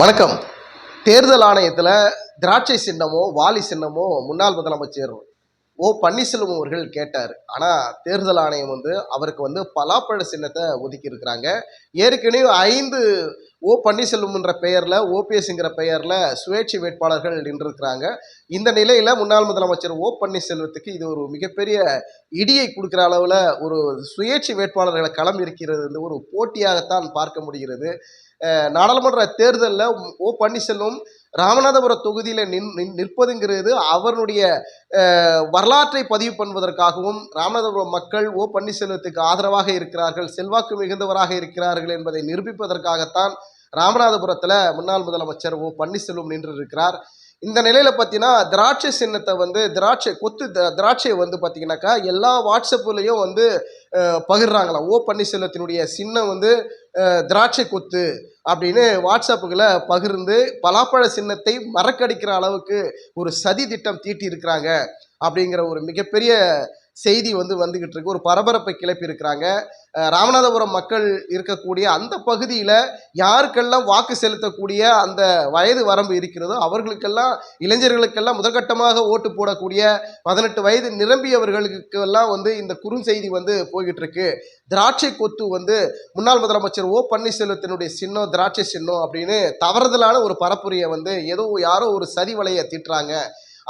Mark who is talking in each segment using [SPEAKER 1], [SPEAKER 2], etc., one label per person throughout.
[SPEAKER 1] வணக்கம். தேர்தல் ஆணையத்தில் திராட்சை சின்னமோ வாலி சின்னமோ முன்னாள் முதலமைச்சர் ஓ பன்னீர்செல்வம் அவர்கள் கேட்டார். ஆனால் தேர்தல் ஆணையம் வந்து அவருக்கு வந்து பலாப்பழ சின்னத்தை ஒதுக்கி இருக்கிறாங்க ஏற்கனவே ஐந்து ஓ பன்னீர்செல்வம்ன்ற பெயரில் ஓபிஎஸ்ங்கிற பெயரில் சுயேட்சை வேட்பாளர்கள் நின்றுருக்கிறாங்க. இந்த நிலையில் முன்னாள் முதலமைச்சர் ஓ பன்னீர்செல்வத்துக்கு இது ஒரு மிகப்பெரிய இடியை கொடுக்குற அளவில் ஒரு சுயேட்சை வேட்பாளர்களை களம் இருக்கிறது வந்து ஒரு போட்டியாகத்தான் பார்க்க முடிகிறது. நாடாளுமன்ற தேர்தலில் ஓ பன்னீர்செல்வம் ராமநாதபுரம் தொகுதியில் நின் நின்- நிற்பதுங்கிறது அவருடைய வரலாற்றை பதிவு பண்ணுவதற்காகவும் ராமநாதபுரம் மக்கள் ஓ பன்னீர்செல்வத்துக்கு ஆதரவாக இருக்கிறார்கள் செல்வாக்கு மிகுந்தவராக இருக்கிறார்கள் என்பதை நிரூபிப்பதற்காகத்தான் ராமநாதபுரத்தில் முன்னாள் முதலமைச்சர் ஓ பன்னீர்செல்வம் நின்று இருக்கிறார் இந்த நிலையில் பார்த்தீங்கன்னா திராட்சை சின்னத்தை வந்து திராட்சை கொத்து த- திராட்சையை வந்து பார்த்தீங்கன்னாக்கா எல்லா வாட்ஸ்அப்லேயும் வந்து பகிர்றாங்களாம் ஓ பன்னீர்செல்வத்தினுடைய சின்னம் வந்து திராட்சை கொத்து அப்படின்னு வாட்ஸ்அப்புகளை பகிர்ந்து பலாப்பழ சின்னத்தை மறக்கடிக்கிற அளவுக்கு ஒரு சதி திட்டம் தீட்டி இருக்கிறாங்க அப்படிங்கிற ஒரு மிகப்பெரிய செய்தி வந்து வந்துகிட்டு இருக்கு. ஒரு பரபரப்பை கிளப்பி இருக்கிறாங்க. ராமநாதபுரம் மக்கள் இருக்கக்கூடிய அந்த பகுதியில் யாருக்கெல்லாம் வாக்கு செலுத்தக்கூடிய அந்த வயது வரம்பு இருக்கிறதோ அவர்களுக்கெல்லாம் இளைஞர்களுக்கெல்லாம் முதற்கட்டமாக ஓட்டு போடக்கூடிய பதினெட்டு வயது நிரம்பியவர்களுக்கெல்லாம் வந்து இந்த குறுஞ்செய்தி வந்து போய்கிட்டு இருக்கு. திராட்சை கொத்து வந்து முன்னாள் முதலமைச்சர் ஓ பன்னீர்செல்வத்தினுடைய சின்னம் திராட்சை சின்னம் அப்படின்னு தவறுதலான ஒரு பரப்புரையை வந்து ஏதோ யாரோ ஒரு சதி வலையை திட்டுறாங்க.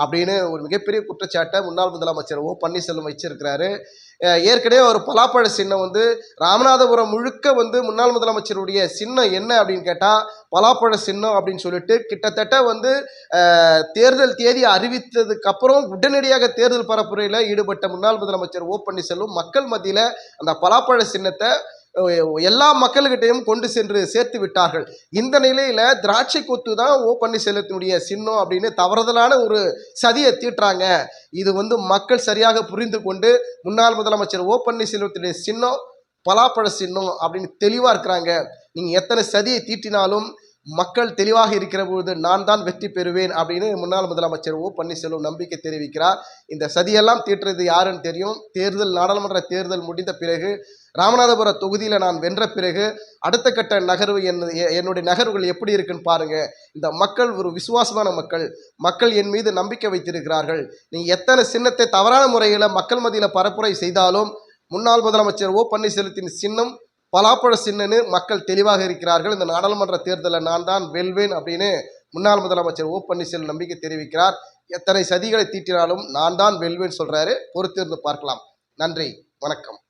[SPEAKER 1] அப்படின்னு ஒரு மிகப்பெரிய குற்றச்சாட்டை முன்னாள் முதலமைச்சர் ஓ பன்னீர்செல்வம் வச்சிருக்கிறாரு. ஏற்கனவே ஒரு பலாப்பழ சின்னம் வந்து ராமநாதபுரம் முழுக்க வந்து முன்னாள் முதலமைச்சருடைய சின்னம் என்ன அப்படின்னு கேட்டால் பலாப்பழ சின்னம் அப்படின்னு சொல்லிட்டு கிட்டத்தட்ட வந்து தேர்தல் தேதி அறிவித்ததுக்கு அப்புறம் உடனடியாக தேர்தல் பரப்புரையில் ஈடுபட்ட முன்னாள் முதலமைச்சர் ஓ பன்னீர்செல்வம் மக்கள் மத்தியில் அந்த பலாப்பழ சின்னத்தை எல்லா மக்கள்கிட்டையும் கொண்டு சென்று சேர்த்து விட்டார்கள். இந்த நிலையில திராட்சை கொத்து தான் ஓ பன்னீர்செல்வத்தினுடைய சின்னம் அப்படின்னு தவறுதலான ஒரு சதியை தீட்டுறாங்க. இது வந்து மக்கள் சரியாக புரிந்து கொண்டு முன்னாள் முதலமைச்சர் ஓ பன்னீர்செல்வத்தினுடைய சின்னம் பலாப்பழ சின்னம் அப்படின்னு தெளிவாக இருக்கிறாங்க. நீங்கள் எத்தனை சதியை தீட்டினாலும் மக்கள் தெளிவாக இருக்கிற பொழுது நான் தான் வெற்றி பெறுவேன் அப்படின்னு முன்னாள் முதலமைச்சர் ஓ பன்னீர்செல்வம் நம்பிக்கை தெரிவிக்கிறார். இந்த சதியெல்லாம் தீட்டுறது யாருன்னு தெரியும். தேர்தல் நாடாளுமன்ற தேர்தல் முடிந்த பிறகு ராமநாதபுர தொகுதியில் நான் வென்ற பிறகு அடுத்த கட்ட நகர்வு என்னுடைய நகர்வுகள் எப்படி இருக்குன்னு பாருங்க. இந்த மக்கள் ஒரு விசுவாசமான மக்கள். மக்கள் என் மீது நம்பிக்கை வைத்திருக்கிறார்கள். நீ எத்தனை சின்னத்தை தவறான முறையில் மக்கள் மத்தியில் பரப்புரை செய்தாலும் முன்னாள் முதலமைச்சர் ஓ பன்னீர்செல்வத்தின் சின்னம் பலாப்பழ சின்னன்னு மக்கள் தெளிவாக இருக்கிறார்கள். இந்த நாடாளுமன்ற தேர்தலில் நான் தான் வெல்வேன் அப்படின்னு முன்னாள் முதலமைச்சர் ஓ பன்னீர்செல்வம் நம்பிக்கை தெரிவிக்கிறார். எத்தனை சதிகளை தீட்டினாலும் நான் தான் வெல்வேன் சொல்றாரு. பொறுத்திருந்து பார்க்கலாம். நன்றி. வணக்கம்.